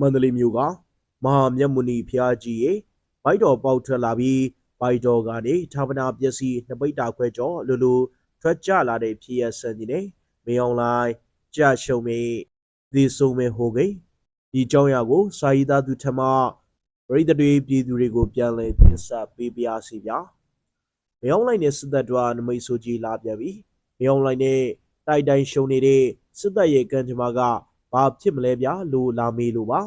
မန္တလေးမြို့ကမဟာမြတ်မုနီဖျားကြီးရဲ့ဘိုက်တော်ပေါက်ထွက်လာပြီးဘိုက်တော်ကနေဌာပနာပစ္စည်းနှစ်ပိတ်တာခွဲကျော်အလိုလိုထွက်ကြလာတဲ့ဖြစ်ရစံကြီးနဲ့မေအောင်လိုက်ကြာရှုံမေဒီဆုံမေဟိုကိဒီเจ้าရကိုစာရီသားသူထမပရိသတ်တွေပြည်သူတွေကိုပြန်လည်တင်ဆက်ပေးပါရစီဗျာမေအောင်လိုက်နဲ့စစ်သက်တော်နမိတ်ဆိုကြီးလာပြန်ပြီမေအောင်လိုက်နဲ့တိုက်တိုင်းရှုံနေတဲ့စစ်သက်ရဲ့ကံကြမ္မာက ဘာဖြစ်မလဲဗျာလို့လာမေးလို့ပါ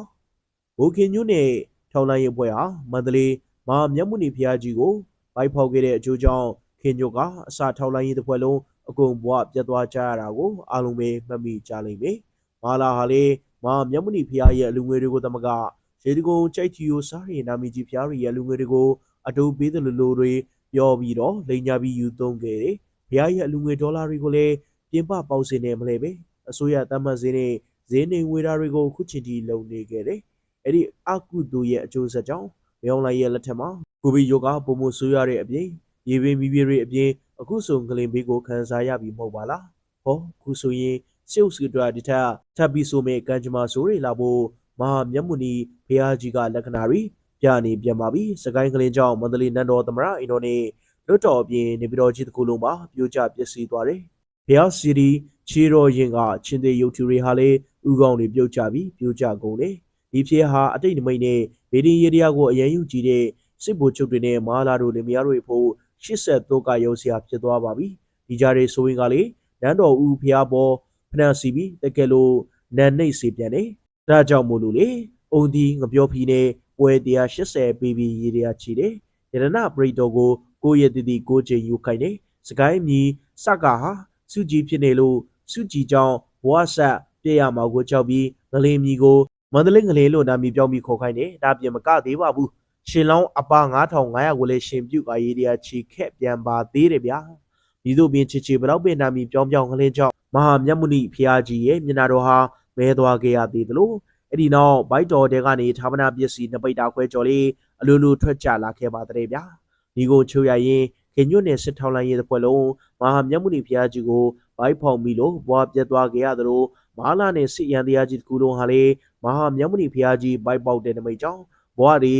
ဘိုခင်ညွန့်နဲ့ထောင်လိုင်းရဲ့ဘွဲဟာမန္တလေးမဟာမြတ်မုနီဖျားကြီးကိုဘိုက်ဖောက်ခဲ့တဲ့အကျိုးကြောင့်ခင်ညွန့်ကအစာထောင်လိုင်းရဲ့တစ်ဖွဲ့လုံးအကုန်ဘွားပြတ်သွားကြရတာကိုအားလုံးပဲမှတ်မိကြလိမ့်မယ်။မာလာဟာလေမဟာမြတ်မုနီဖျားရဲ့အလူငွေတွေကိုတမကရေတကုံကြိုက်ချီယိုစားရနာမီကြီးဖျားရဲ့အလူငွေတွေကိုအတူပေးတယ်လို့လို့တွေပြောပြီးတော့လိန်ညာပြီးယူသုံးခဲ့တယ်။ဖျားရဲ့အလူငွေဒေါ်လာတွေကိုလည်းပြင်ပပေါက်စင်နေမလဲပဲ။အစိုးရတမ်းမှတ်စင်းနဲ့ ဈေးနေငွေဓာတ်တွေကိုခုချိန်ထိလုံနေခဲ့တယ်။အဲ့ဒီအကုသိုလ်ရဲ့အကျိုးဆက်ကြောင့်မြောင်းလိုက်ရဲ့လက်ထက်မှာကိုဗစ်ရောဂါပုံမှုဆိုးရတဲ့အပြင်ရေပင်မီးပြတွေအပြင်အခုဆိုငလင်ဘေးကိုခံစားရပြီမဟုတ်ပါလားဟောခုဆိုရင်ရှုပ်စကတွာဒီထက်ထပ်ပြီးဆိုမဲ့ကံကြမ္မာဆိုးတွေလာဖို့မဟာမြတ်မုနီဘုရားကြီးကလက္ခဏာတွေပြနေပြန်ပါပြီစကိုင်းကလင်ကြောင့်မန္တလေးနန်းတော်သမရအင်တော်နေလွတ်တော်အပြင်နေပြည်တော်ကြီးတစ်ခုလုံးမှာပြိုကျပျက်စီးသွားတယ်ဘုရားစီရီချီတော်ရင်ကချင်းသေးရုပ်ထူတွေဟာလေ ဥကောင်းတွေပြုတ်ကျပြီးပြိုကျကုန်တယ်ဒီဖြစ်ဟာအတိတ်နမိတ်နဲ့ဗေဒင်ရေတရားကိုအရင်ယူကြည့်တဲ့စစ်ဗိုလ်ချုပ်တွေနဲ့မာလာတို့လင်မယားတွေဖို့83ကရုံစရာဖြစ်သွားပါပြီဒီကြားတွေဆိုရင်ကလေနန်းတော်ဦးဖျားပေါ်ဖနှံစီပြီးတကယ်လို့နန်နှိတ်စီပြန်တယ်ဒါကြောင့်မို့လို့လေအုံဒီငပြောဖီနဲ့ပွဲ180ပေးပြီးရေတရားချီတယ်ရတနာပရိတော်ကိုကိုယ့်ရဲ့တည်တည်ကိုယ်ချင်းယူခိုင်းတယ်စကိုင်းမြီစကဟာစုကြည်ဖြစ်နေလို့စုကြည်ကြောင့်ဘဝဆက် ပြည့်ရမှာကိုကြောက်ပြီးငလင်မြီကိုမန္တလေးငလေးလို့နာမည်ပြောင်းပြီးခေါ်ခိုင်းတယ်ဒါပြင်မကသေးပါဘူးရှင်လောင်းအပါ9500ကိုလည်းရှင်ပြုတ်ကာရေးတရားချီခက်ပြန်ပါသေးတယ်ဗျာဒီတို့ပြင်ချီချီဘလောက်ပင်နာမည်ပြောင်းပြောင်းငလင်းကြောင့်မဟာမြတ်မုနီဖျားကြီးရဲ့မျက်နာတော်ဟာမဲသွားခဲ့ရသေးတယ်လို့အဲ့ဒီနောက်ဘိုက်တော်တဲကနေဌာပနာပစ္စည်းနှစ်ပိတ်တာခွဲကျော်လေးအလိုလိုထွက်ကြလာခဲ့ပါတဲ့ဗျာဒီကိုချိုးရရင် ခင်ညွတ်နဲ့စစ်ထောင်းလိုင်းရဲ့တစ်ဖွဲ့လုံးမဟာမြတ်မုနီဖျားကြီးကိုဘိုက်ဖောက်ပြီးလို့ဘွားပြတ်သွားခဲ့ရသလိုမာလာနဲ့စစ်ရန်တရားကြီးတစ်ခုလုံးဟာလေမဟာမြတ်မဏိဖျားကြီးဘိုက်ပေါက်တဲ့နမိတ်ကြောင့်ဘဝတွေ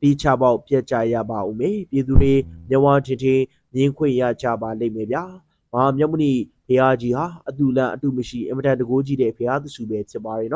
တီးချပေါက်ပြက်ကြရပါဦးမယ်ပြည်သူတွေမြဝထင်ထင်မြင်ခွင့်ရကြပါလိမ့်မယ်ဗျာမဟာမြတ်မဏိဖျားကြီးဟာအတူလန့်အတူမရှိအင်မတန်တကိုးကြီးတဲ့ဖျားသစုပဲဖြစ်ပါရဲ့နော်